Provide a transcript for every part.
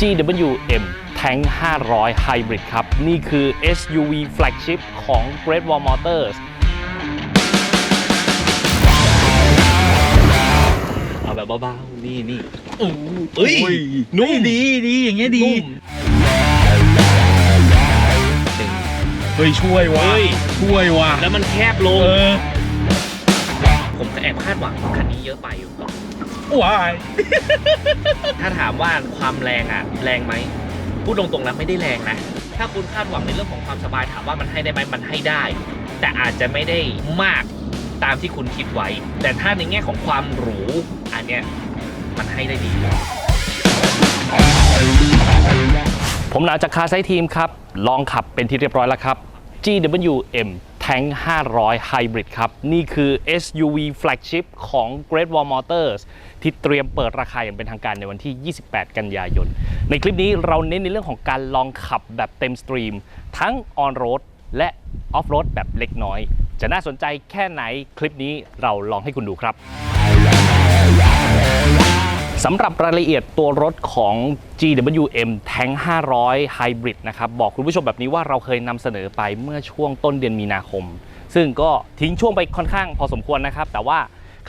GWM Tank 500 Hybrid ครับ นี่คือ SUV flagship ของ Great Wall Motors เอาแบบเบาๆนี่นี่โอ้เอ้ยนุ่มดีดีอย่างเงี้ยดีนุ่มเฮ้ยช่วยว่ะเฮ้ยช่วยว่ะแล้วมันแคบลเองอผมก็แอบคาดหวังคันนี้เยอะไปอยู่ ว้าย ถ้าถามว่าความแรงอะ แรงไหม พูดตรงๆนะไม่ได้แรงนะ ถ้าคุณคาดหวังในเรื่องของความสบายถามว่ามันให้ได้ไหมมันให้ได้ แต่อาจจะไม่ได้มากตามที่คุณคิดไว้ แต่ถ้าในแง่ของความหรู อันเนี้ยมันให้ได้ดี ผมหนาจากคาไซทีมครับ ลองขับเป็นที่เรียบร้อยแล้วครับ GWM Tank 500 Hybrid ครับ นี่คือ SUV flagship ของ Great Wall Motors ที่เตรียมเปิดราคาอย่างเป็นทางการในวันที่ 28 กันยายน ในคลิปนี้เราเน้นในเรื่องของการลองขับแบบเต็มสตรีม ทั้ง On Road และ Off Road แบบเล็กน้อย จะน่าสนใจแค่ไหนคลิปนี้เราลองให้คุณดูครับสำหรับรายละเอียดตัวรถของ GWM Tank 500 Hybrid นะครับบอกคุณผู้ชมแบบนี้ว่าเราเคยนำเสนอไปเมื่อช่วงต้นเดือนมีนาคม ซึ่งก็ทิ้งช่วงไปค่อนข้างพอสมควรนะครับ แต่ว่า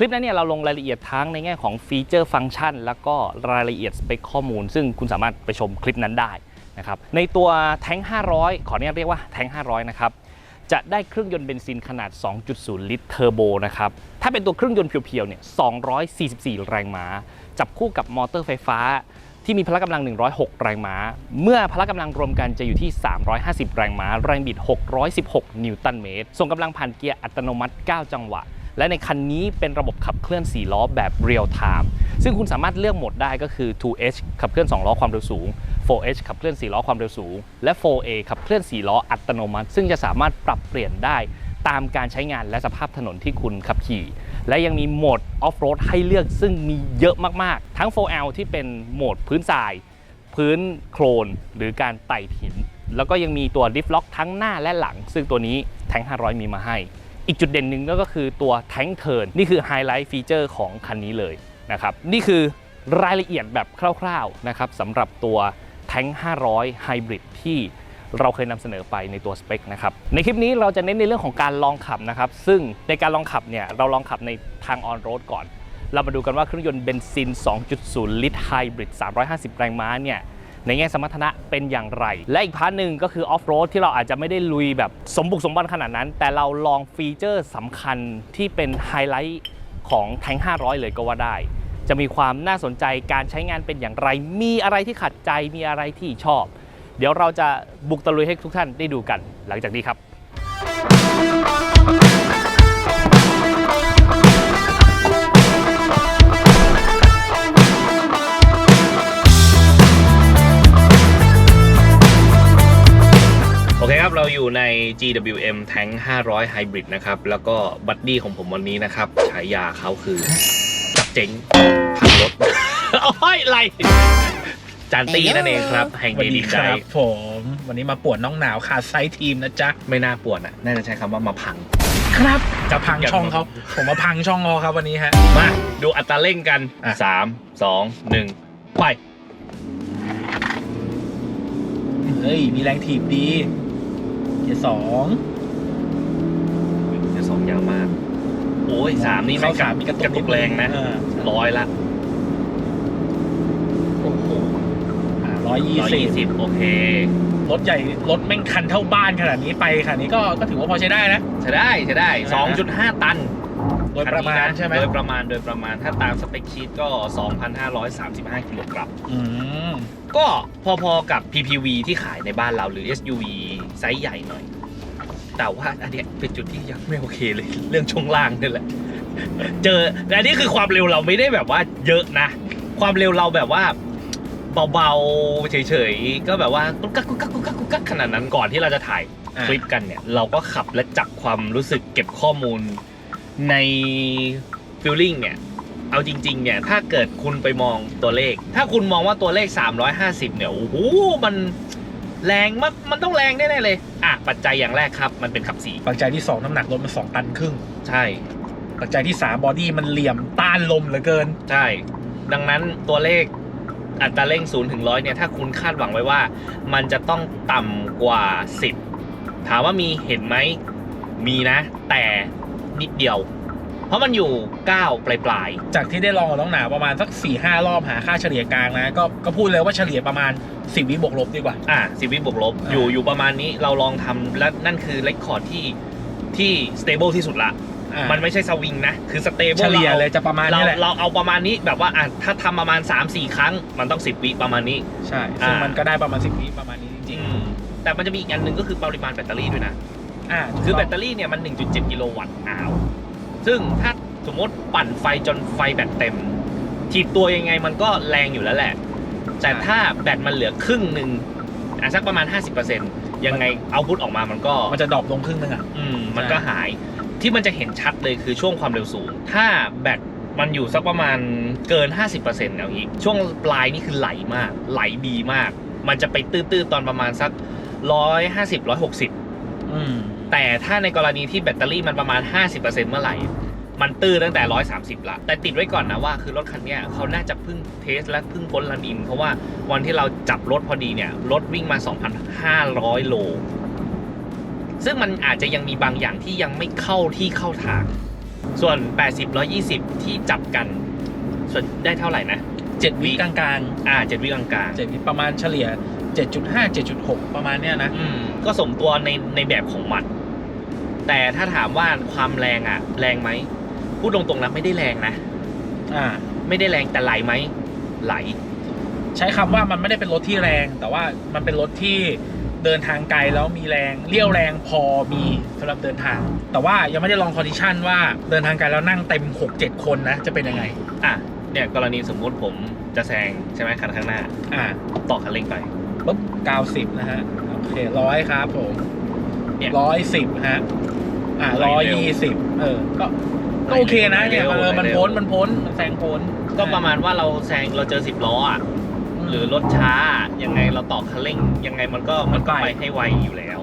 คลิปนั้นเนี่ยเราลงรายละเอียดทั้งในแง่ของฟีเจอร์ฟังก์ชัน แล้วก็รายละเอียดสเปคข้อมูล ซึ่งคุณสามารถไปชมคลิปนั้นได้นะครับในตัว Tank 500 ขออนุญาตเรียกว่า Tank 500 นะครับจะได้เครื่องยนต์เบนซินขนาด 2.0 ลิตรเทอร์โบนะครับ ถ้าเป็นตัวเครื่องยนต์เพียวๆ เนี่ย 244 แรงม้า จับคู่กับมอเตอร์ไฟฟ้า ที่มีพละกำลัง 106 แรงม้า เมื่อพละกำลังรวมกันจะอยู่ที่ 350 แรงม้า แรงบิด 616 นิวตันเมตร ส่งกำลังผ่านเกียร์อัตโนมัติ 9 จังหวะ และในคันนี้เป็นระบบขับเคลื่อน 4 ล้อแบบเรียลไทม์ซึ่งคุณสามารถเลือกโหมดได้ก็คือ 2H ขับเคลื่อน 2 ล้อความเร็วสูง 4H ขับเคลื่อน 4 ล้อความเร็วสูง และ 4A ขับเคลื่อน 4 ล้ออัตโนมัติ ซึ่งจะสามารถปรับเปลี่ยนได้ตามการใช้งานและสภาพถนนที่คุณขับขี่ และยังมีโหมดออฟโรดให้เลือกซึ่งมีเยอะมากๆ ทั้ง 4L ที่เป็นโหมดพื้นทราย พื้นโคลน หรือการไต่หิน แล้วก็ยังมีตัวดิฟล็อกทั้งหน้าและหลัง ซึ่งตัวนี้แทง 500 มีมาให้ อีกจุดเด่นหนึ่งก็คือตัวแทงเทิร์นนี่คือไฮไลท์ฟีเจอร์ของคันนี้เลยนะครับนี่คือรายละเอียดแบบคร่าวๆนะครับสำหรับตัวแทง500 Hybrid ที่เราเคยนำเสนอไปในตัวสเปคนะครับ ในคลิปนี้เราจะเน้นในเรื่องของการลองขับนะครับ ซึ่งในการลองขับเนี่ยเราลองขับในทางออนโรดก่อน เรามาดูกันว่าเครื่องยนต์เบนซิน 2.0 ลิตรไฮบริด 350 แรงม้าเนี่ย ในแง่สมรรถนะเป็นอย่างไร และอีกพาร์ทหนึ่งก็คือออฟโรดที่เราอาจจะไม่ได้ลุยแบบสมบุกสมบันขนาดนั้น แต่เราลองฟีเจอร์สำคัญที่เป็นไฮไลท์ของแทง500 เลยก็ว่าได้ จะมีความน่าสนใจการใช้งานเป็นอย่างไร มีอะไรที่ขัดใจมีอะไรที่ชอบ เดี๋ยวเราจะบุกตะลุยให้ทุกท่านได้ดูกัน หลังจากนี้ครับ ใน GWM Tank 500 Hybrid นะครับ แล้วก็บัดดี้ของผมวันนี้นะครับ ฉายาเขาคือ จับเจ๋งพังรถโอ้ยไรจานตีนั่นเองครับแห่งสวัเดสดีดินคไดรับผมวันนี้มาปวดน้องหนาวขาดไซส์ทีมนะจ๊ะ ไม่น่าปวดอะ น่าจะใช้คำว่ามาพัง ครับจะพังอยากช่องเขาผมมาพังช่องเขาครับวันนี้ฮะ มาดูอัตราเร่งกันอะ3 2 1ไป เฮ้ย มีแรงถีบดี เกียร์สองจะสองยาวมาก โอ้ยสามนี่ไม่กลับมีกระตุกแรงนะร้อยละโอ้โหร้อยยี่ร้อยสิบยี่สิบโอเครถใหญ่รถแม่งคันเท่าบ้านขนาดนี้ไปขนาดนี้ก็ก็ถือว่าพอใช้ได้นะ ใช่ได้ใช่ได้2.5ตันโดยประมาณคันนี้นใช่ไหม โดยประมาณโดยประมาณถ้าตามสเปคชีตก็ 2,535กิโลกรัมอืม ก็พอๆกับ PPV ที่ขายในบ้านเราหรือ SUV ไซส์ใหญ่หน่อย แต่ว่าอันเนี้ยเป็นจุดที่ยังไม่โอเคเลย เรื่องช่วงล่างนี่แหละ เจอแต่อันนี้คือความเร็วเราไม่ได้แบบว่าเยอะนะ ความเร็วเราแบบว่าเบาๆเฉยๆ ก็แบบว่ากุ๊กกักกุ๊กกักกุ๊กกักกุ๊กกักขนาดนั้นก่อนที่เราจะถ่ายอะคลิปกันเนี่ย เราก็ขับและจับความรู้สึกเก็บข้อมูลในฟิลลิ่งเนี่ย เอาจริง ๆ เนี่ย ถ้าเกิดคุณไปมองตัวเลข ถ้าคุณมองว่าตัวเลข 350 เนี่ย โอ้โห มันแรงมากมันต้องแรงแน่ๆเลย อะ ปัจจัยอย่างแรกครับ มันเป็นขับสีปัจจัยที่สองน้ำหนักรถมันสองตันครึ่ง ใช่ ปัจจัยที่สามบอดี้มันเหลี่ยมต้านลมเหลือเกิน ใช่ ดังนั้นตัวเลขอัตราเร่ง0ถึง100เนี่ย ถ้าคุณคาดหวังไว้ว่า มันจะต้องต่ำกว่า 10 ถามว่ามีเห็นไหม มีนะ แต่นิดเดียว เพราะมันอยู่ 9 ปลายปลายจากที่ได้ลองกับน้องหนาประมาณสัก4ี่ห้ารอบหาค่าเฉลี่ยกลางนะ ก็ก็พูดเลยว่าเฉลี่ยประมาณ 10 วิบวกลบดีกว่าๆอะสิวิบวกลบอ่าอยู่อยู่ประมาณนี้เราลองทำและนั่นคือเรคคอร์ดที่ที่สเตเบิลที่สุดละ อะมันไม่ใช่สวิงนะ คือสเตเบิลเฉลี่ยเลยจะประมาณเรานี้แหละ เราเอาประมาณนี้แบบว่าอะถ้าทำประมาณ 3-4 ครั้ง มันต้อง 10 วิประมาณนี้ ใช่ซึ่งอ่ามั มันก็ได้ประมาณ10วิประมาณนี้จริงอืมแต่มันจะมีอีกอันหนึ่งก็คือปริมาณแบตเตอรี่ด้วยนะ ๆอ่าคือแบตเตอรี่เนี่ยมัน 1.7 กิโลวัตต์อาว ซึ่งถ้าสมมติปั่นไฟจนไฟแบตเต็มถีบตัวยังไงมันก็แรงอยู่แล้วแหละ แต่ถ้าแบตมันเหลือครึ่งหนึ่งอะสักประมาณ 50%ยังไงเอาพุทออกมามันก็มันจะดรอปลงครึ่งนึงอะอืมมันก็หายที่มันจะเห็นชัดเลยคือช่วงความเร็วสูง ถ้าแบตมันอยู่สักประมาณเกิน 50%เอางี้ช่วงปลายนี่คือไหลมาก ไหลดีมาก มันจะไปตื้อๆตอนประมาณสัก 150 160อืม แต่ถ้าในกรณีที่แบตเตอรี่มันประมาณ 50%เมื่อไหร่ มันตื้อตั้งแต่ 130 ละ แต่ติดไว้ก่อนนะว่าคือรถคันเนี้ยเขาน่าจะเพิ่งเทสและเพิ่งพ้นรันอิน เพราะว่าวันที่เราจับรถพอดีเนี่ย รถวิ่งมา 2,500 โล ซึ่งมันอาจจะยังมีบางอย่างที่ยังไม่เข้าที่เข้าทาง ส่วน 80 120 ที่จับกัน ส่วนได้เท่าไหร่นะเจ็ดวิกลางอ่าเจ็ดวิกลางๆเจ็ดวิประมาณเฉลี่ย 7.5 7.6 ประมาณเนี้ยนะๆอืม ก็สมตัวในในแบบของมัน แต่ถ้าถามว่าความแรงอะแรงไหมพูดตรงๆนะไม่ได้แรงนะอ่า ไม่ได้แรงแต่ไหลไหมไหล ใช้คำว่ามันไม่ได้เป็นรถที่แรง แต่ว่ามันเป็นรถที่เดินทางไกลแล้วมีแรงเรี่ยวแรงพอมีสำหรับเดินทาง แต่ว่ายังไม่ได้ลองคอนดิชันว่าเดินทางไกลแล้วนั่งเต็ม 6-7 คนนะ จะเป็นยังไง อะเนี่ยกรณีสมมุติผมจะแซงใช่ไหมคันข้างหน้า อ่าต่อคันเร่งไป ปุ๊บ90 นะฮะ โอเคร้อยครับผมเนี่ย ร้อยสิบฮะ อ่าไหลร้อยเร็วยี่สิบเออ ก็ก็โอเคนะเนี่ยไหลเอเร็วอมันไหลเร็วพ้นมันพ้นมันแซงพ้นก็ประมาณว่าเราแซงเราเจอสิบล้ออะหรือรถช้ายังไงเราต่อคันเร่ง ยังไงมันก็มันก็ไปให้ไวอยู่แล้ว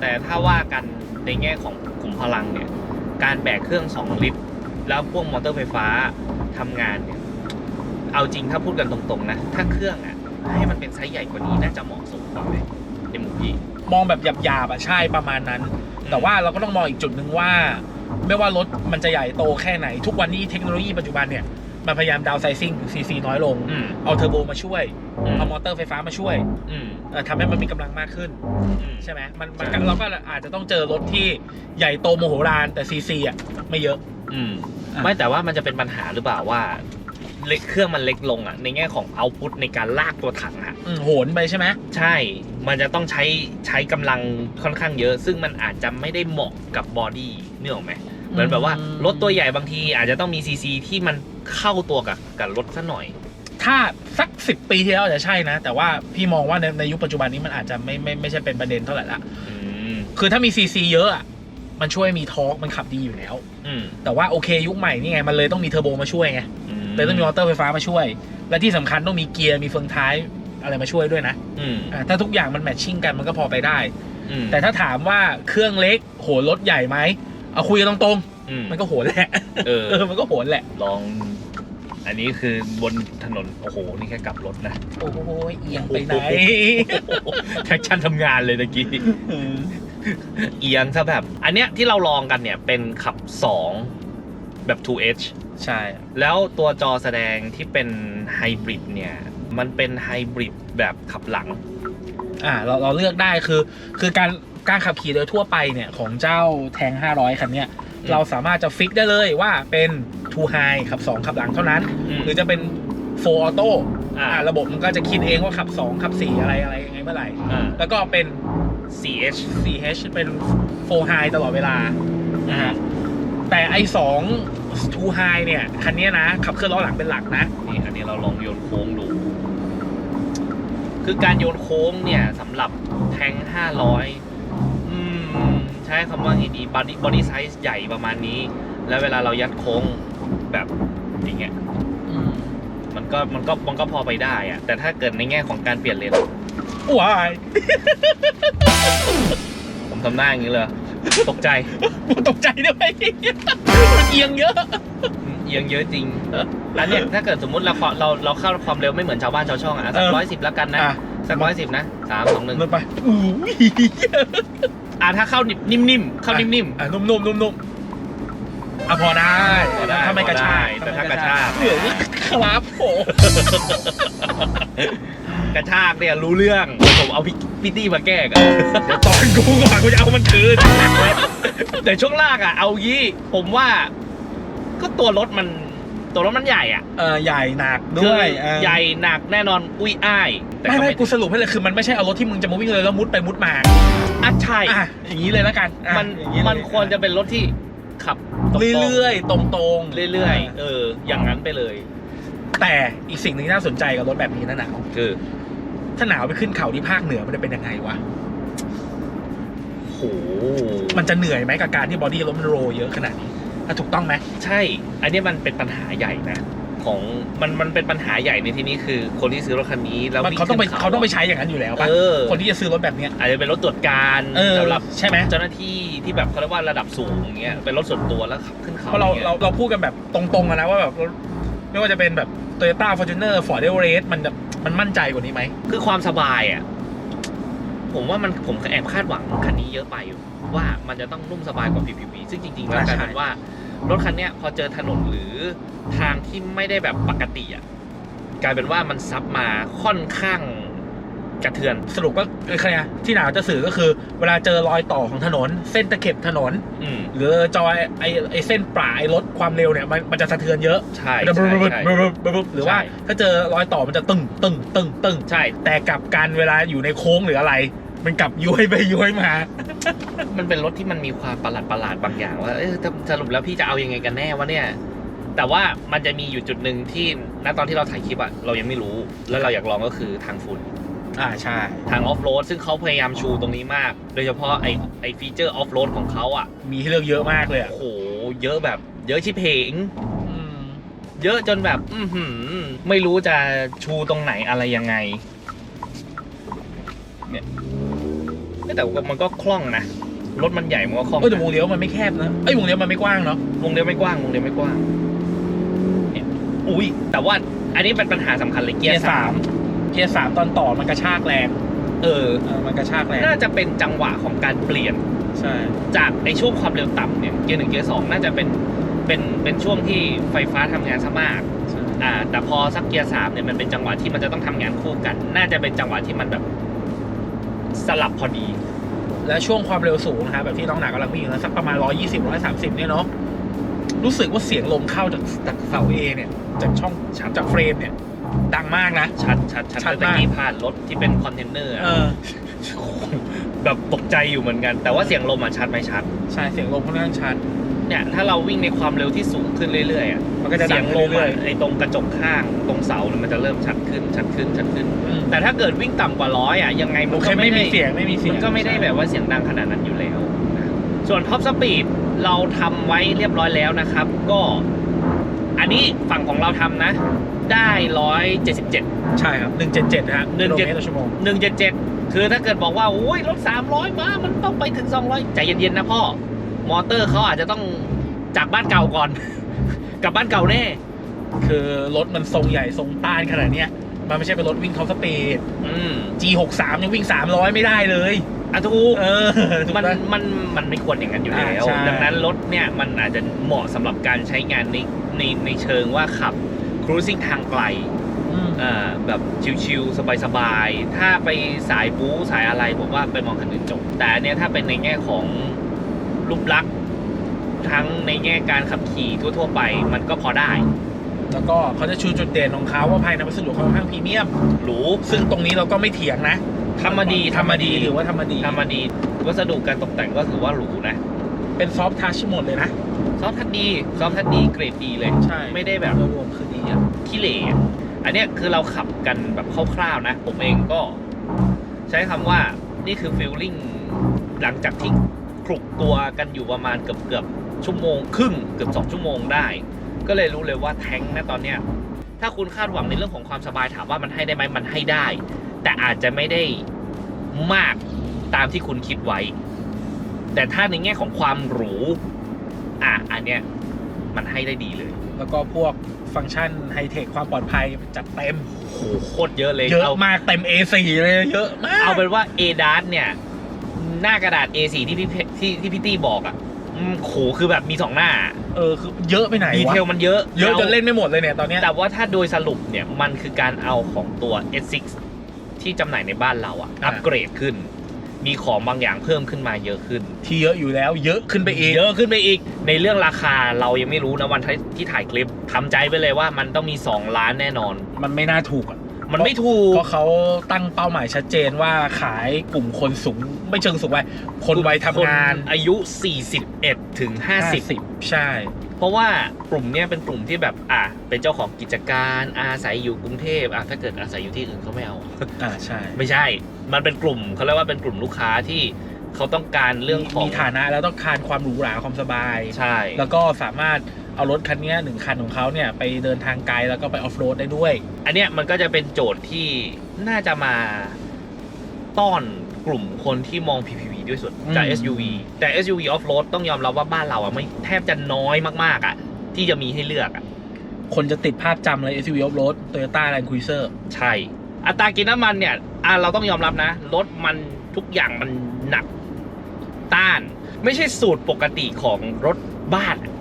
แต่ถ้าว่ากันในแง่ของขุมพลังเนี่ย การแบกเครื่อง 2 ลิตร แล้วพวกมอเตอร์ไฟฟ้าทำงานเนี่ยเอาจริงถ้าพูดกันตรงๆนะ ถ้าเครื่องอะให้มันเป็นไซส์ใหญ่กว่านี้น่าจะเหมาะสมกว่าไหมในมุมพี่มองแบบหยาบๆอะใช่ประมาณนั้น แต่ว่าเราก็ต้องมองอีกจุดหนึ่งว่า ไม่ว่ารถมันจะใหญ่โตแค่ไหน ทุกวันนี้เทคโนโลยีปัจจุบันเนี่ยมันพยายามดาวไซซิ่งซีซีน้อยลง อืม เอาเทอร์โบมาช่วย อืม เอามอเตอร์ไฟฟ้ามาช่วยอืมเอ่อทำให้มันมีกำลังมากขึ้น อืม ใช่ไหมมันมันใช่ เราก็อาจจะต้องเจอรถที่ใหญ่โตโมโหลานแต่ซีซีอะไม่เยอะ อืมอะไม่แต่ว่ามันจะเป็นปัญหาหรือเปล่าว่า เล็กเครื่องมันเล็กลงอะในแง่ของเอาพุทในการลากตัวถังอะอืมโหนไปใช่ไหมใช่ มันจะต้องใช้ใช้กำลังค่อนข้างเยอะ ซึ่งมันอาจจะไม่ได้เหมาะกับบอดี้เนื่ออกไหมเหมือนแบบว่ารถตัวใหญ่บางทีอาจจะต้องมีซีซีที่มันเข้าตัวกับกับรถซะหน่อย ถ้าสักสิบปีที่แล้วอาจจะใช่นะ แต่ว่าพี่มองว่าในในยุคปัจจุบันนี้มันอาจจะไม่ไม่ไม่ใช่เป็นประเด็นเท่าไหร่ละอืมคือถ้ามีซีซีเยอะอะมันช่วยมีทอร์กมันขับดีอยู่แล้วอืมแต่ว่าโอเคยุคใหม่นี่ไง มันเลยต้องมีเทอร์โบมาช่วยไงม เลยต้องมีมอเตอร์ไฟฟ้ามาช่วย และที่สำคัญต้องมีเกียร์มีเฟืองท้ายอะไรมาช่วยด้วยนะอืมอะถ้าทุกอย่างมันแมทชิ่งกันมันก็พอไปได้อืมแต่ถ้าถามว่าเครื่องเล็กโหนรถใหญ่ไหมเอาคุยกันตรงอืมๆมันก็โหนแหละเออเออมันก็โหนแหละลองอันนี้คือบนถนน โอ้โห นี่แค่กลับรถนะ โอ้ยเอียงไปไหนแท็กชั่นทำงานเลยตะกี้เอียงซะแบบ อันเนี้ยที่เราลองกันเนี่ยเป็นขับ 2 แบบ 2H ใช่ แล้วตัวจอแสดงที่เป็นไฮบริดเนี่ย มันเป็นไฮบริดแบบขับหลัง อ่าเราเราเลือกได้คือ คือการการขับขี่โดยทั่วไปเนี่ยของเจ้าแทง 500 คันเนี้ยอืมเราสามารถจะฟิกได้เลยว่าเป็น2 high ขับ 2 ขับหลังเท่านั้นมหรือจะเป็น4 auto อ่าอ่าระบบมันก็จะคิดเองว่าขับ 2 ขับ 4 อะไรอะไรยังไงเมื่อไหร่อ่าแล้วก็เป็น 4H 4H เป็น4 high ตลอดเวลานะฮะแต่ไอ 2 2 high เนี่ย คันนี้นะ ขับเคลื่อนล้อหลังเป็นหลักนะ นี่อันนี้เราลองโยนโค้งดู คือการโยนโค้งเนี่ยสำหรับแทง500อืมใช้คำว่าไงดีบอดี้บอดี้ไซส์ใหญ่ประมาณนี้ แล้วเวลาเรายัดโค้งแบบอย่างเงี้ยมันก็มันก็มันก็พอไปได้อะแต่ถ้าเกิดในแง่ของการเปลี่ยนเลนว้ายผมทำหน้าอย่างนี้เลย ตกใจผมตกใจด้วยมันเอียงเยอะมเอียงเยอะจริง แล้วเนี่ยถ้าเกิดสมมติเราขอเราเราเข้าความเร็วไม่เหมือนชาวบ้านชาวช่องอะสักร้อยสิบแล้วกันนะอะสักร้อยสิบนะสามสองหนึ่งมันไปอู้ยอะถ้าเข้านิ่มๆเข้านิ่มอะนุ่มๆนุ่มๆอะพอได้พอได้ถ้าไม่กระชากพอได้แต่ถ้ากระชากเหลือครับผมๆ กระชากเนี่ยรู้เรื่อง ผมเอาพี่พี่ตี้มาแก้กันเดี๋ยวตอนกูก่อนกูจะเอามันคืนแต่ช่วงล่างอะ เอางี้ผมว่า ก็ตัวรถมัน ตัวรถมันใหญ่อะเออใหญ่หนักด้วยคือเออใหญ่หนักแน่นอนอุ้ยอ้ายแต่ไม่ก็ไม่กูสรุปให้เลยคือมันไม่ใช่เอารถที่มึงจะมาวิ่งเลยแล้วมุดไปมุดมาอะใช่อะอย่างนี้เลยแล้วกันอะมันอย่างเลยมันควรจะเป็นรถที่ขับตงๆเรื่อยๆตรงๆเรื่อยๆเออ อย่างนั้นไปเลย แต่อีกสิ่งหนึ่งที่น่าสนใจกับรถแบบนี้นะหนาวคือ ถ้าหนาวไปขึ้นเขาที่ภาคเหนือมันจะเป็นยังไงวะโหมันจะเหนื่อยไหมกับการที่บอดี้รถมันโรเยอะขนาดนี้อะถูกต้องไหมใช่ อันนี้มันเป็นปัญหาใหญ่นะของมันมันเป็นปัญหาใหญ่ในที่นี้คือ คนที่ซื้อรถคันนี้แล้วมันวิ่เขาต้องไปขึ้นเขาต้องไปใช้อย่างนั้นอยู่แล้วป่ะเออคนที่จะซื้อรถแบบเนี้ยอาจจะเป็นรถตรวจการเออสำหรับใช่ไหมเจ้าหน้าที่ที่แบบเขาเรียกว่าระดับสูงอย่างเงี้ยเป็นรถส่วนตัวแล้วขับขึ้นเขาเพราะเราอย่งงี้ยเราเราพูดกันแบบตรงๆอะนะว่าแบบรถไม่ว่าจะเป็นแบบ Toyota Fortuner Ford Everest มันจะมัน มั่นใจกว่านี้ไหม คือความสบายอะ ผมว่ามันผมแอบคาดหวังคันนี้เยอะไปอยู่ว่ามันจะต้องนุ่มสบายกว่า PPV ซึ่งจริงๆ แล้วกลายเป็นว่ารถคันเนี้ยพอเจอถนนหรือทางที่ไม่ได้แบบปกติอะกลายเป็นว่ามันซับมาค่อนข้าง กระเทือน สรุปก็คือใครอะที่หนาวจะสื่อก็คือ เวลาเจอรอยต่อของถนน เส้นตะเข็บถนน อืมหรือจอยไอไอเส้นปลายรถความเร็วเนี่ยมันมันจะสะเทือนเยอะใช่มันจะบใช่รึบใช่บรึบรึบรึบหรือว่าใช่ ถ้าเจอรอยต่อมันจะตึงตึงตึงตึงใช่ แต่กลับการเวลาอยู่ในโค้งหรืออะไร มันกลับย้วยไปย้วยมา มันเป็นรถที่มันมีความประหลาดประหลาดๆบางอย่างว่าเอ้ยสรุปแล้วพี่จะเอายังไงกันแน่วะเนี่ย แต่ว่ามันจะมีอยู่จุดหนึ่งที่ณตอนที่เราถ่ายคลิปอะเรายังไม่รู้ แล้วเราอยากลองก็คือทางฝุ่น อ่าใช่ ทางออฟโรดซึ่งเขาพยายามชูตรงนี้มาก โดยเฉพาะไอไอฟีเจอร์ออฟโรดของเขาอะมีให้เลือกเยอะมากเลยอะโอ้โห เยอะแบบเยอะชิเพงอืมเยอะจนแบบ อือหือ ไม่รู้จะชูตรงไหนอะไรยังไง เนี่ยแต่ว่ามันก็คล่องนะ รถมันใหญ่มันก็คล่องเออแต่วนะงเลี้ยวมันไม่แคบนะไอ้ยวงเลี้ยวมันไม่กว้างเนาะวงเลี้ยวไม่กว้างวงเลี้ยวไม่กว้าง เนี่ย อุ้ยแต่ว่าอันนี้เป็นปัญหาสำคัญเลยเกียร์สามเกียร์สามตอนต่อมันกระชากแรงเออเออมันกระชากแรงน่าจะเป็นจังหวะของการเปลี่ยน ใช่จากในช่วงความเร็วต่ำเนี่ยเกียร์หนึ่งเกียร์สองน่าจะเป็นเป็นเป็นช่วงที่ไฟฟ้าทำงานซะมากใช่อ่าแต่พอสักเกียร์สามเนี่ยมันเป็นจังหวะที่มันจะต้องทำงานคู่กัน น่าจะเป็นจังหวะที่มันแบบสลับพอดี และช่วงความเร็วสูงนะครับแบบที่น้องหนากำลังวิ่งอยู่นะสักประมาณ 120 130 เนี่ยเนาะรู้สึกว่าเสียงลมเข้าจากจากเสาเอเนี่ยจากช่องจากเฟรมเนี่ย ดังมากนะ ชัดชัดชัดชัดตะมาก กี้ผ่านรถที่เป็นคอนเทนเนอร์อะเออ แบบตกใจอยู่เหมือนกัน แต่ว่าเสียงลมอะชัดไหมชัด ใช่เสียงลมค่อนข้างชัด เนี่ยถ้าเราวิ่งในความเร็วที่สูงขึ้นเรื่อยๆอะมันก็จะดัเสียงงขึ้ลนมเรื่ออะยไอ้ตรงกระจกข้างตรงเสาเนี่ยมันจะเริ่มชัดขึ้นชัดขึ้นชัดขึ้นๆอืมแต่ถ้าเกิดวิ่งต่ำกว่าร้อยอะยังไงมัโอนเคก็ไม่ไม่มีได้ เสียงไม่มีเสียงมันก็ไม่ได้แบบว่าเสียงดังขนาดนั้นอยู่แล้วนะส่วนท็อปสปีดเราทำไว้เรียบร้อยแล้วนะครับ ก็อั นนี้ฝั่งของเราทำนะ ได้ร้อยเจ็ดสิบเจ็ด ใช่ครับ 177นะฮะหนึ่กิงโลเจ็ดเมตรต่อชั่วโมง หนึ่งเจ็ดเจ็ดคือถ้าเกิดบอกว่าโอ้ยรถสามร้อยมามันต้องไปถึงสองร้อยใจเย็นๆนะพ่อ มอเตอร์เขาอาจจะต้องจากบ้านเก่าก่อน กลับบ้านเก่าแน่ คือรถมันทรงใหญ่ทรงต้านขนาดเนี้ย มันไม่ใช่เป็นรถวิ่งท็อปสปีด อืม G63 ยังวิ่ง 300 ไม่ได้เลย อะทูก เออถูกมันปะ มันมันไม่ควรอย่างนั้นอยู่อ่าแล้วใช่ ดังนั้นรถเนี่ยมันอาจจะเหมาะสำหรับการใช้งานใน ในในเชิงว่าขับ cruising ทางไกลอืมอ่าแบบชิลๆสบายๆ ถ้าไปสายบู๊สายอะไรผมว่าไปมองคันอื่นจบ แต่อันเนี้ยถ้าเป็นในแง่ของรูปลักษณ์ทั้งในแง่การขับขี่ทั่วๆไปมันก็พอได้ แล้วก็เขาจะชูจุดเด่นของเขาว่าภายในวัสดุเขาค่อนข้างพรีเมียมหรูซึ่งตรงนี้เราก็ไม่เถียงนะทำมาดีทำมาดีหรือว่าทำมาดีทำมาดี วัสดุการตกแต่งก็ถือว่าหรูนะ เป็นซอฟทัชหมดเลยนะ ซอฟทัดดีซอฟทัดดีเกรดดีเลยใช่ไม่ได้แบบโดยรวมคือดีอะขี้เหร่อะอันเนี้ยคือเราขับกันแบบคร่าวๆนะ ผมเองก็ ใช้คำว่านี่คือฟีลลิ่งหลังจากที่คลุกตัวกันอยู่ประมาณเกือบเกือบๆชั่วโมงครึ่งเกือบสองชั่วโมงได้ ก็เลยรู้เลยว่าแท้งนะตอนเนี้ยถ้าคุณคาดหวังในเรื่องของความสบายถามว่ามันให้ได้ไหมมันให้ได้ แต่อาจจะไม่ได้มากตามที่คุณคิดไว้ แต่ถ้าในแง่ของความหรู อะ อันเนี้ยมันให้ได้ดีเลย แล้วก็พวกฟังก์ชันไฮเทคความปลอดภัยจัดเต็มโอ้โหโคตรเยอะเลยเยอะเอามากเต็ม A4 เลยเยอะมากเอาเป็นว่า a d a s เนี่ย หน้ากระดาษ A4 ที่พี่เพที่ที่พี่ตี้บอกอะอืมโหคือแบบมีสองหน้า เออคือเยอะไปไหนดีวะเทลมันเยอะ เยอะจนเล่นไม่หมดเลยเนี่ยตอนเนี้ยแต่ว่าถ้าโดยสรุปเนี่ย มันคือการเอาของตัว S6 ที่จำหน่ายในบ้านเราอะอัปเกรดขึ้น มีของบางอย่างเพิ่มขึ้นมาเยอะขึ้น ที่เยอะอยู่แล้ว เยอะขึ้นไปอีก เยอะขึ้นไปอีก ในเรื่องราคาเรายังไม่รู้นะวันที่ถ่ายคลิปทำใจไปเลยว่ามันต้องมี 2 ล้านแน่นอน มันไม่น่าถูกอะมันไม่ถูกเพราะเขาตั้งเป้าหมายชัดเจนว่าขายกลุ่มคนสูง ไม่เชิงสูงวัยคนวัยทำงานคอายุ 41 ถึง 50 ใช่ เพราะว่ากลุ่มเนี้ยเป็นกลุ่มที่แบบอะเป็นเจ้าของกิจการอาศัยอยู่กรุงเทพอะถ้าเกิดอาศัยอยู่ที่อื่นเขาไม่เอาอ่าใช่ ไม่ใช่ มันเป็นกลุ่มเขาเรียกว่าเป็นกลุ่มลูกค้าที่เขาต้องการเรื่องของมีฐานะแล้วต้องการความหรูหราความสบายใช่ แล้วก็สามารถเอารถคันเนี้ยหนึ่งคันของเขาเนี่ยไปเดินทางไกลแล้วก็ไปออฟโรดได้ด้วย อันเนี้ยมันก็จะเป็นโจทย์ที่น่าจะมาต้อนกลุ่มคนที่มอง PPV ด้วยสุดจากอืม SUV แต่ SUV off road ต้องยอมรับว่าบ้านเราอะไม่แทบจะน้อยมากๆอะ ที่จะมีให้เลือกอะ คนจะติดภาพจำเลย SUV off road Toyota Land Cruiser ใช่ อัตรากินน้ำมันเนี่ยอะเราต้องยอมรับนะ รถมันทุกอย่างมันหนักต้าน ไม่ใช่สูตรปกติของรถบ้านอะ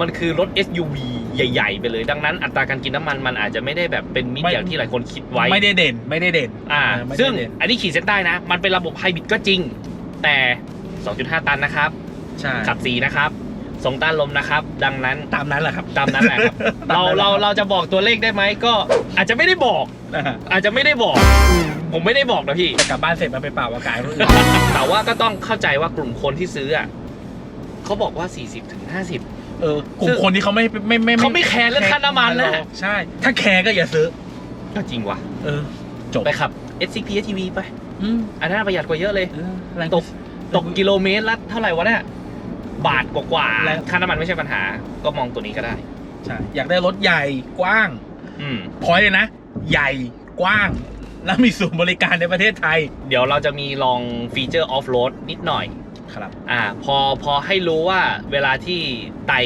มันคือรถ SUV ใหญ่ ๆ ไปเลย ดังนั้นอัตราการกินน้ำมันมันอาจจะไม่ได้แบบเป็นมิตรไม่อย่างที่หลายคนคิดไว้ ไม่ได้เด่นไม่ได้เด่นอ่าเไม่ได้ซึ่งเด่น อันนี้ขีดเส้นใต้นะ มันเป็นระบบไฮบริดก็จริง แต่ 2.5 ตันนะครับ ใช่ขับสีนะครับสองต้านลมนะครับ ดังนั้นตามนั้นแหละครับ ตามนั้นแหละครับตามเรานั้นแหละเราเราจะบอกตัวเลขได้ไหมก็ อาจจะไม่ได้บอกนะฮะอาจจะไม่ได้บอก ผมไม่ได้บอกนะพี่แต่กลับบ้านเสร็จมาไปเป่าอากาศคนอื่นแต่ว่าก็ต้องเข้าใจว่ากลุ่มคนที่ซื้ออะเขาบอกว่า 40ถึง50เออกลุ่มคนที่เขาไม่ไม่ไม่เขาไม่แคร์เรื่องค่าน้ำมันนะใช่ ถ้าแคร์ก็อย่าซื้อก็จริงว่ะเออจบไปขับ SCP STV ไป อืมอันนั้นประหยัดกว่าเยอะเลยเออแรงตกตกกิโลเมตรละเท่าไหร่วะเนี่ยบาทกว่าแล้วๆค่าน้ำมันไม่ใช่ปัญหา ก็มองตัวนี้ก็ได้ใช่อยากได้รถใหญ่กว้างอืมพอยเลยนะ ใหญ่กว้าง แล้วมีศูนย์บริการในประเทศไทย เดี๋ยวเราจะมีลองฟีเจอร์ออฟโรดนิดหน่อยครับอ่าพอพอให้รู้ว่าเวลาที่ไต่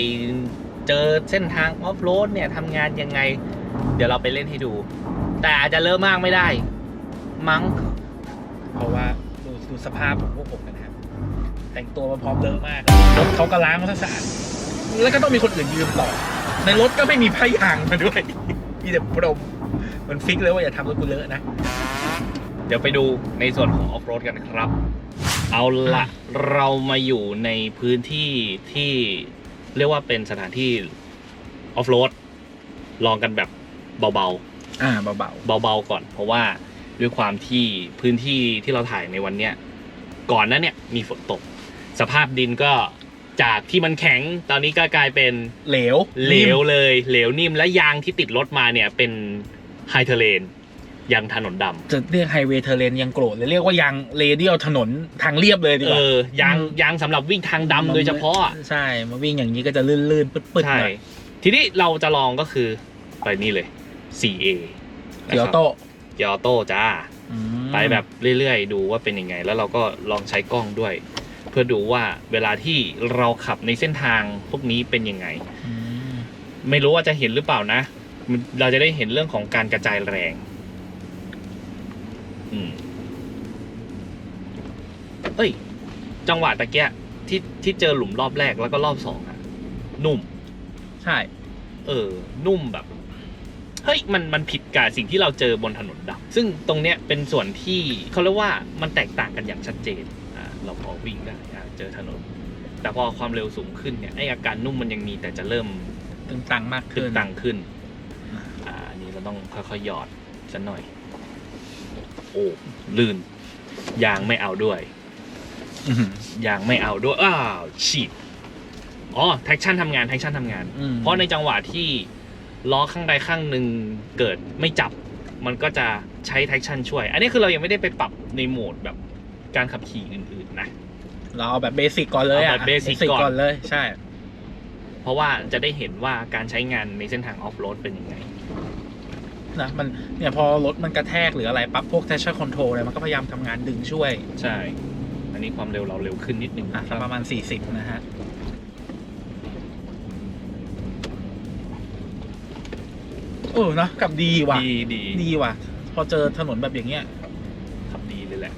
เจอเส้นทางออฟโรดเนี่ยทำงานยังไง เดี๋ยวเราไปเล่นให้ดู แต่อาจจะเริ่มมากไม่ได้ มั้ง เพราะว่าดูดูสภาพของพวกผมกันนะครับแต่งตัวมาพร้อมเลอะมากรถเขาก็ล้างมาสะอาดแล้วก็ต้องมีคนอื่นยืมต่อ ในรถก็ไม่มีผ้ายางมาด้วย มีแต่พรมมันฟิกเลยว่าอย่าทำรถกูเลอะนะ เดี๋ยวไปดูในส่วนของออฟโรดกันครับ เอาละเรามาอยู่ในพื้นที่ที่เรียกว่าเป็นสถานที่ออฟโรดลองกันแบบเบาอ่าเบาๆ เบาๆก่อน เพราะว่า ด้วยความที่พื้นที่ที่เราถ่ายในวันเนี้ยก่อนหนั้นเนี่ยมีฝนตก สภาพดินก็จากที่มันแข็งตอนนี้ก็กลายเป็นๆเหลวเหลวเลย เหลวนิ่มและยางที่ติดรถมาเนี่ยเป็นไฮเทเลนยางถนนดำจะเรียกไฮเวย์เทอร์เลนยังโกรธเลยเรียกว่ายางเรเดียลถนนทางเรียบเลยดีกเอว่าอยางอืมยางสำหรับวิ่งทางดำโดยเฉพาะอะใช่มาวิ่งอย่างนี้ก็จะลื่นๆปึ๊ดๆใช่หน่อยทีนี้เราจะลองก็คือไปนี่เลย 4A เกียวโต เกียวโต้จ้า อืมไปแบบเรื่อยๆ ดูว่าเป็นยังไง แล้วเราก็ลองใช้กล้องด้วย เพื่อดูว่าเวลาที่เราขับในเส้นทางพวกนี้เป็นยังไง อืมไม่รู้ว่าจะเห็นหรือเปล่านะมันเราจะได้เห็นเรื่องของการกระจายแรง อืม เอ้ย จังหวะตะเกียที่ที่เจอหลุมรอบแรกแล้วก็รอบสองอะนุ่ม ใช่ เออ นุ่มแบบ เฮ้ยมันมันผิดกับสิ่งที่เราเจอบนถนนดำซึ่งตรงเนี้ยเป็นส่วนที่เขาเรียกว่ามันแตกต่างกันอย่างชัดเจนอ่าเราพอวิ่งได้อ่าเจอถนน แต่พอความเร็วสูงขึ้นเนี่ยไออาการนุ่มมันยังมีแต่จะเริ่มตึงตังมากขึ้ขึ้นนตังขึ้นอ่าอันนี้เราต้องค่อยๆหยอดสักหน่อย โอ้ลื่นยางไม่เอาด้วย อืมยางไม่เอาด้วย อ้าวฉีดอ๋อ แท็กชั่นทำงาน แท็กชั่นทำงาน อืมเพราะในจังหวะที่ ล้อข้างใดข้างหนึ่งเกิดไม่จับ มันก็จะใช้ traction ช่วย อันนี้คือเรายังไม่ได้ไปปรับในโหมดแบบการขับขี่อื่นๆนะ เราเอาแบบเบสิกก่อนเลยเอาอะแบบ basic ก่อน ก่อนเลย ใช่ เพราะว่าจะได้เห็นว่าการใช้งานในเส้นทางออฟโรดเป็นยังไง นะมันเนี่ยพอรถมันกระแทกหรืออะไรปั๊บพวก traction control อะไรมันก็พยายามทำงานดึงช่วยใช่ อันนี้ความเร็วเราเร็วขึ้นนิดนึงอะนะครับประมาณ 40 นะฮะ เออนะขับดีว่ะ ดีดีดีว่ะ พอเจอถนนแบบอย่างเงี้ยขับดีเลยแหละ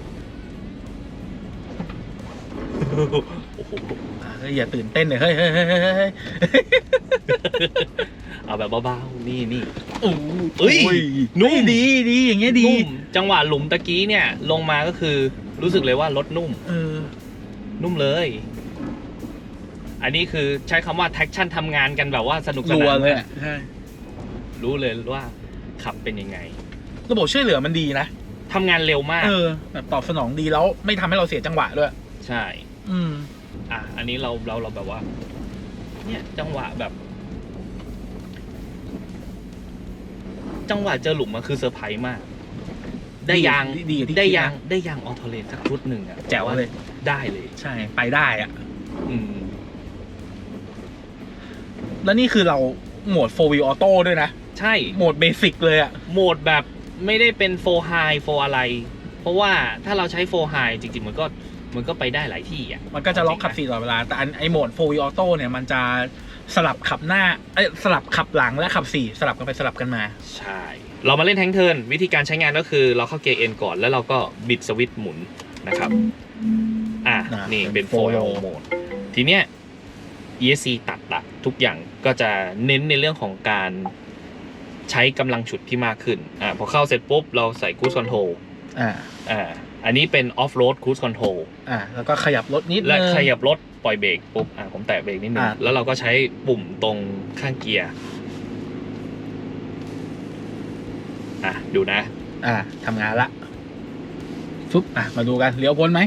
โอ้โห อะเฮ้ยอย่าตื่นเต้นเลยเฮ้ยเฮ้ยเฮ้ยเฮ้ยเฮ้ยเอาแบบเบาๆ นี่นี่ โอ้เอ้ยนุ่ม ดีดีอย่างเงี้ยดีนุ่ม จังหวะหลุมตะกี้เนี่ย ลงมาก็คือรู้สึกเลยว่ารถนุ่ม เออนุ่มเลย อันนี้คือใช้คำว่าแท็กชั่นทำงานกันแบบว่าสนุกสรัวนานเลยอะใช่ รู้เลยว่าขับเป็นยังไงระบบช่วยเหลือมันดีนะทำงานเร็วมาก เออแบบตอบสนองดีแล้วไม่ทำให้เราเสียจังหวะด้วย ใช่ อืม อะ อันนี้เราเราเราแบบว่า เนี่ยจังหวะแบบ จังหวะเจอหลุมมันคือเซอร์ไพรส์มาก ได้ยางดีดีกว่าที่ได้คิดนะยางได้ยางออโตเลนสักชุดหนึ่งอะแจ๋วเลย ได้เลย ใช่ไปได้อะอืม แล้วนี่คือเราโหมด4 wheel auto ด้วยนะ ใช่โหมดเบสิกเลยอะโหมดแบบไม่ได้เป็นโฟไฮโฟอะไร เพราะว่าถ้าเราใช้โฟไฮจริงๆ มันก็มันก็ไปได้หลายที่อะมันก็จะล็อกขับสี่ตลอดเวลา แต่อันไอโหมด4 wheel auto เนี่ยมันจะสลับขับหน้าเอ้ยสลับขับหลังและขับสี่สลับกันไปสลับกันมา ใช่ เรามาเล่นแทงเทิร์นวิธีการใช้งานก็คือเราเข้าเกียร์เอ็นก่อนแล้วเราก็บิดสวิตช์หมุนนะครับ อะอะนี่เป็เป็นนโฟ foil โหมดทีเนี้ย ESC ตัดละทุกอย่างก็จะเน้นในเรื่องของการ ใช้กำลังฉุดที่มากขึ้นอ่าพอเข้าเสร็จปุ๊บ เราใส่ cruise control อ่าอ่าอันนี้เป็น off road cruise control อ่าแล้วก็ขยับรถนิดนึงและขยับรถปล่อยเบรกปุ๊บอ่าผมแตะเบรกนิดนึงอะแล้วเราก็ใช้ปุ่มตรงข้างเกียร์อะดูนะ อ่าทำงานละฟึบอะมาดูกันเลี้ยวพ้นไหม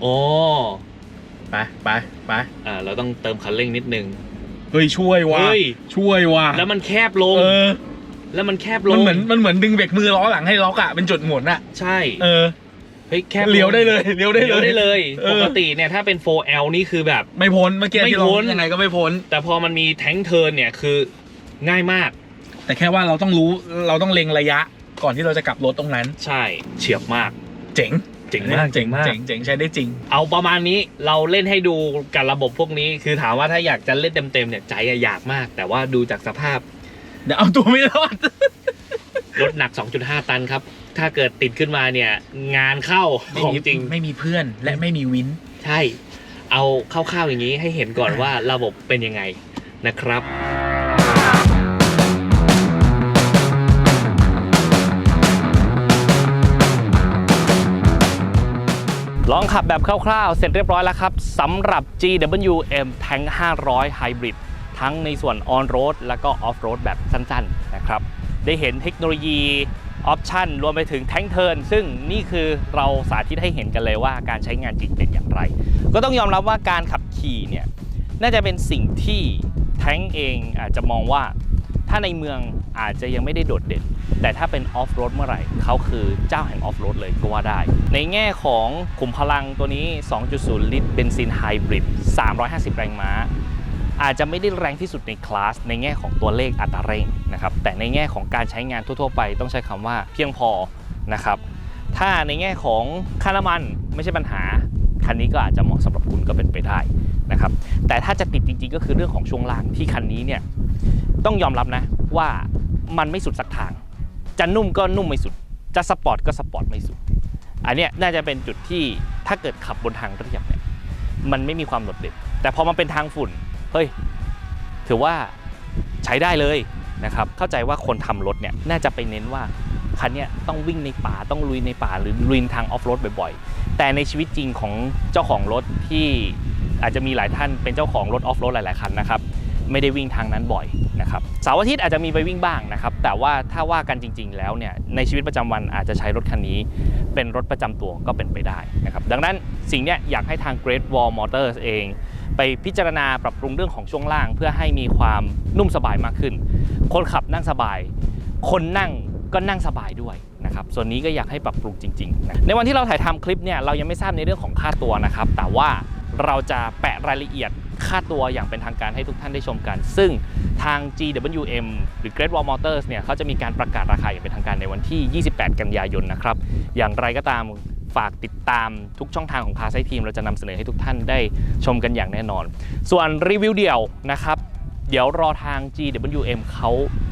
โอ้ไปไปไปอ่าเราต้องเติมคันเร่งนิดนึง เฮ้ยช่วยว่ะเฮ้ย ช่วยว่ะแล้วมันแคบลง เออแล้วมันแคบลมันงเหมือนมันเหมือนดึงเบรกมือล้อหลังให้ล็อกอะเป็นจุดหมุนอะใช่เออเฮ้ยแคบงเลี้ยวได้เลยเลี้ยวได้เลี้ยวเลได้ยเลยเออ ปกติเนี่ยถ้าเป็น 4L นี่คือแบบ ไม่พ้นเมื่อกี้ไม่ที่เราพ้นยังไงก็ไม่พ้น แต่พอมันมีแทงเทิร์นเนี่ยคือง่ายมากแต่แค่ว่าเราต้องรู้เราต้องเล็งระยะ ก่อนที่เราจะกลับรถตรงนั้น ใช่เฉียบมาก เจ๋ง เจ๋งมากเจ๋งมาก เจ๋งเจ๋งใช้ได้จริง เอาประมาณนี้เราเล่นให้ดูกับระบบพวกนี้ คือถามว่าถ้าอยากจะเล่นเต็มๆเนี่ยใจอะอยากมาก แต่ว่าดูจากสภาพ เดี๋ยวเอาตัวไม่รอด รถหนัก 2.5 ตันครับ ถ้าเกิดติดขึ้นมาเนี่ย งานเข้าของจริง ไม่มีเพื่อนและไม่มีวิน ใช่ เอาคร่าวๆอย่างนี้ให้เห็นก่อนว่าระบบเป็นยังไงนะครับ ลองขับแบบคร่าวๆ เสร็จเรียบร้อยแล้วครับสำหรับ GWM Tank 500 Hybrid ทั้งในส่วน On-road แล้วก็ Off-road แบบสั้นๆนะครับ ได้เห็นเทคโนโลยีออปชันรวมไปถึงแท้งเทินซึ่งนี่คือเราสาธิตให้เห็นกันเลยว่าการใช้งานจริงเป็นอย่างไร ก็ต้องยอมรับว่าการขับขี่เนี่ย น่าจะเป็นสิ่งที่แท้งเองอาจจะมองว่าถ้าในเมือง อาจจะยังไม่ได้โดดเด่น แต่ถ้าเป็นออฟโรดเมื่อไหร่เขาคือเจ้าแห่งออฟโรดเลยก็ว่าได้ ในแง่ของขุมพลังตัวนี้ 2.0 ลิตรเบนซินไฮบริด 350 แรงม้า อาจจะไม่ได้แรงที่สุดในคลาส ในแง่ของตัวเลขอัตราเร่งนะครับ แต่ในแง่ของการใช้งานทั่วๆ ไปต้องใช้คำว่าเพียงพอนะครับถ้าในแง่ของค่าน้ำมันไม่ใช่ปัญหา คันนี้ก็อาจจะเหมาะสำหรับคุณก็เป็นไปได้นะครับแต่ถ้าจะติดจริงๆ ก็คือเรื่องของช่วงล่างที่คันนี้เนี่ยต้องยอมรับนะว่า มันไม่สุดสักทาง จะนุ่มก็นุ่มไม่สุด จะสปอร์ตก็สปอร์ตไม่สุด อันเนี้ยน่าจะเป็นจุดที่ถ้าเกิดขับบนทางเรียบเนี่ยมันไม่มีความโดดเด่นแต่พอมันเป็นทางฝุ่นเฮ้ยถือว่าใช้ได้เลยนะครับเข้าใจว่าคนทำรถเนี่ยน่าจะไปเน้นว่าคันเนี้ยต้องวิ่งในป่าต้องลุยในป่าหรือลุยทางออฟโรดบ่อยๆ แต่ในชีวิตจริงของเจ้าของรถที่อาจจะมีหลายท่านเป็นเจ้าของรถออฟโรดหลาย ๆ คันนะครับ ไม่ได้วิ่งทางนั้นบ่อยนะครับเสาร์อาทิตย์อาจจะมีไปวิ่งบ้างนะครับ แต่ว่าถ้าว่ากันจริง ๆ แล้วเนี่ยในชีวิตประจำวันอาจจะใช้รถคันนี้ เป็นรถประจำตัวก็เป็นไปได้นะครับดังนั้นสิ่งนี้อยากให้ทาง Great Wall Motors เอง ไปพิจารณาปรับปรุงเรื่องของช่วงล่าง เพื่อให้มีความนุ่มสบายมากขึ้น คนขับนั่งสบาย คนนั่งก็นั่งสบายด้วยนะครับส่วนนี้ก็อยากให้ปรับปรุงจริงๆนะในวันที่เราถ่ายทำคลิปเนี่ยเรายังไม่ทราบในเรื่องของค่าตัวนะครับแต่ว่าเราจะแปะรายละเอียด ค่าตัวอย่างเป็นทางการให้ทุกท่านได้ชมกัน ซึ่งทาง GWM หรือ Great Wall Motors เนี่ยเขาจะมีการประกาศราคาอย่างเป็นทางการในวันที่ 28 กันยายนนะครับ อย่างไรก็ตามฝากติดตามทุกช่องทางของคาไซทีม เราจะนำเสนอให้ทุกท่านได้ชมกันอย่างแน่นอน ส่วนรีวิวเดี่ยวนะครับ เดี๋ยวรอทาง GWM เขา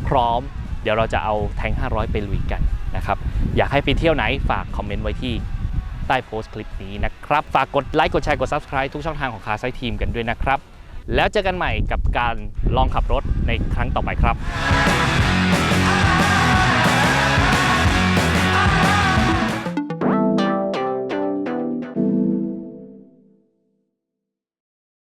พร้อม เดี๋ยวเราจะเอาแทง 500 ไปลุยกันนะครับ อยากให้ไปเที่ยวไหนฝากคอมเมนต์ไว้ที่ ใต้โพสต์คลิปนี้นะครับ ฝากกดไลค์กดแชร์กด Subscribe ทุกช่องทางของคาไซทีมกันด้วยนะครับ แล้วเจอกันใหม่กับการลองขับรถในครั้งต่อไปครับ